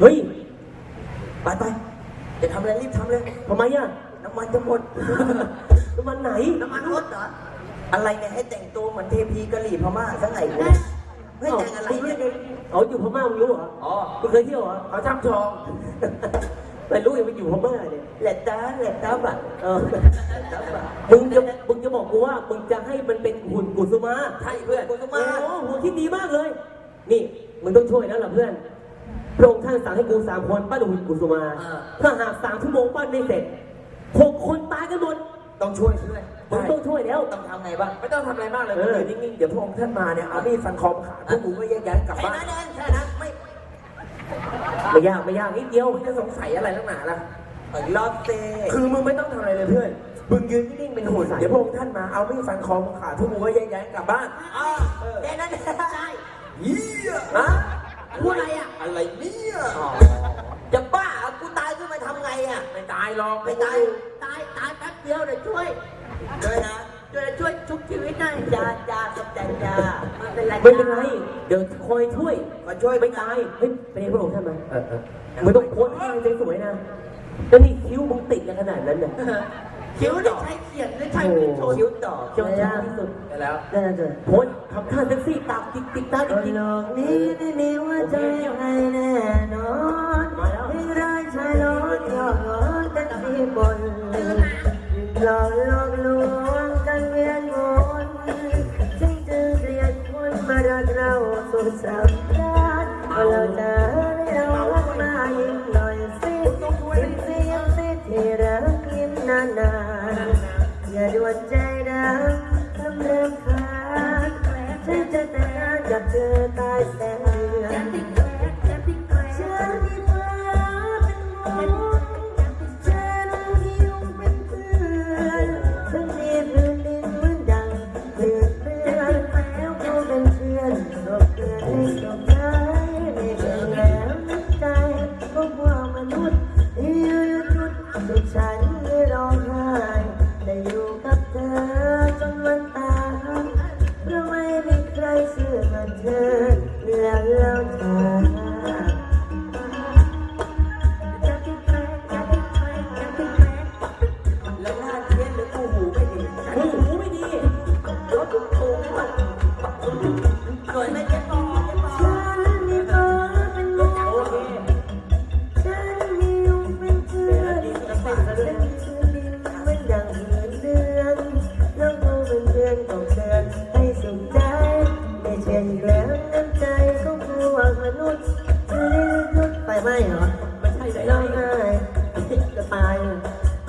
เฮ้ย ไปไปจะทำอะไรรีบทำเลย ทำไมอะ น้ำมันจะหมด น้ำมันไหน น้ำมันรถเหรอ อะไรเนี่ยให้แต่งตัวเหมือนเทพีกะหรี่พม่าสักไงกูเนี่ยให้แต่งอะไรเนี่ยเอาอยู่พม่ามึงรู้เหรอ อ๋อมึงเคยเที่ยวเหรอเขาช่ำชองไม่รู้ยังไปอยู่พม่าเนี่ยแหละตาแหละตาบัดเออมึงจะมึงจะบอกกูว่ามึงจะให้มันเป็นหุ่นกุสุมา ใช่เพื่อนกูจะมาโอ้โหคิดดีมากเลย นี่มึงต้องช่วยแล้วล่ะเพื่อน พระองค์ท่านสั่งให้กูสามคนปั้นหุ่นกุสุมาถ้าหากสามชั่วโมงปั้นไม่เสร็จหกคนตายกันหมดต้องช่วยด้วยมึงต้องช่วยแล้ว ต้องทำไงบ้างไม่ต้องทำอะไรมากเลยเออ อยู่นิ่งๆเดี๋ยวพระองค์ท่านมาเนี่ยเอามีดฟันคอมขาดพวกกูก็แยกย้ายกลับแค่บ้านนั้นเองแค่นั้นไม่ไม่ยากไม่ยากนิดเดียวมึงจะสงสัยอะไรนักหนาล่ะเอ้ยรอบเตะคือมึงไม่ต้องทำอะไรเลยเพื่อนมึงยืนนิ่งๆเป็นหุ่นเดี๋ยวพระองค์ท่านมาเอามีดฟันคอมขาดพวกกูก็แยกย้ายกลับบ้าน อ่าแค่นั้นใช่เฮียฮะ พูดอะไรอะ อะไรเนี่ย จะบ้าเหรอกูตายขึ้นมาทำไงอะ ไม่ตายหรอกไม่ตายตายตายแป๊บเดียวเดี๋ยวช่วยช่วยนะช่วยช่วยชุบชีวิตหน่อยจ้าจ้าขอบใจจ้าไม่เป็นไรไม่เป็นไร เดี๋ยวคอยช่วยมาช่วย ไม่ตาย เฮ้ยไปเรียกพระองค์ท่านมาเออเออมึงต้องโพสท่าให้สวยๆนะแล้วนี่คิ้วมึงติดกันขนาดนั้นเนี่ย คิ้วนี่ใช้เขียนหรือใช้เป็นโชว์คิ้วต่อเจ้าช้าที่สุดได้แล้วได้เลยโพสทำท่าเซ็กซี่ตามติ๊กติ๊กตามติ๊กติ๊กโลกนี้ไม่ว่าใจใครแน่นอนไม่ได้ใช้รถหลอกลวงกันที่บนหลอกหลอกลวงกันเวียนวนจึงจึงเรียกคนมารักเราสุดสัปดาห์ อย่าด่วนใจดำทำเริ่มขาดฉันจะแต่งงานกับเธอตายแสนเดือนฉัน เช่นแกล้งน้ำใจของกูว่ามนุษย์ไไปไหมเหรอไม่ใช่ไหนร้องไห้จะตาย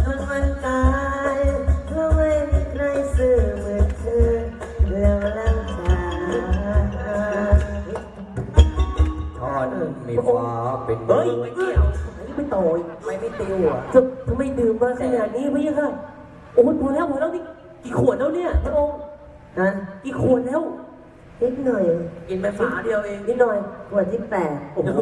จนวันตายเพราะไม่มีใครซื่อเหมือนเธอแล้วร่างกายทอนมีฟ้าเป็นเฮ้ยไม่เกี่ยวไม่ต่อยไม่ไม่ติวอะจะทำไมดื่มมาขนาดนี้พี่ค่ะโอ้ยพอแล้วพอแล้วนี่กี่ขวดแล้วเนี่ยพระองค์ฮะกี่ขวดแล้ว นิดหน่อยกินไปฝาเดียวเองนิดหน่อยขวดที่แปด โอ้โห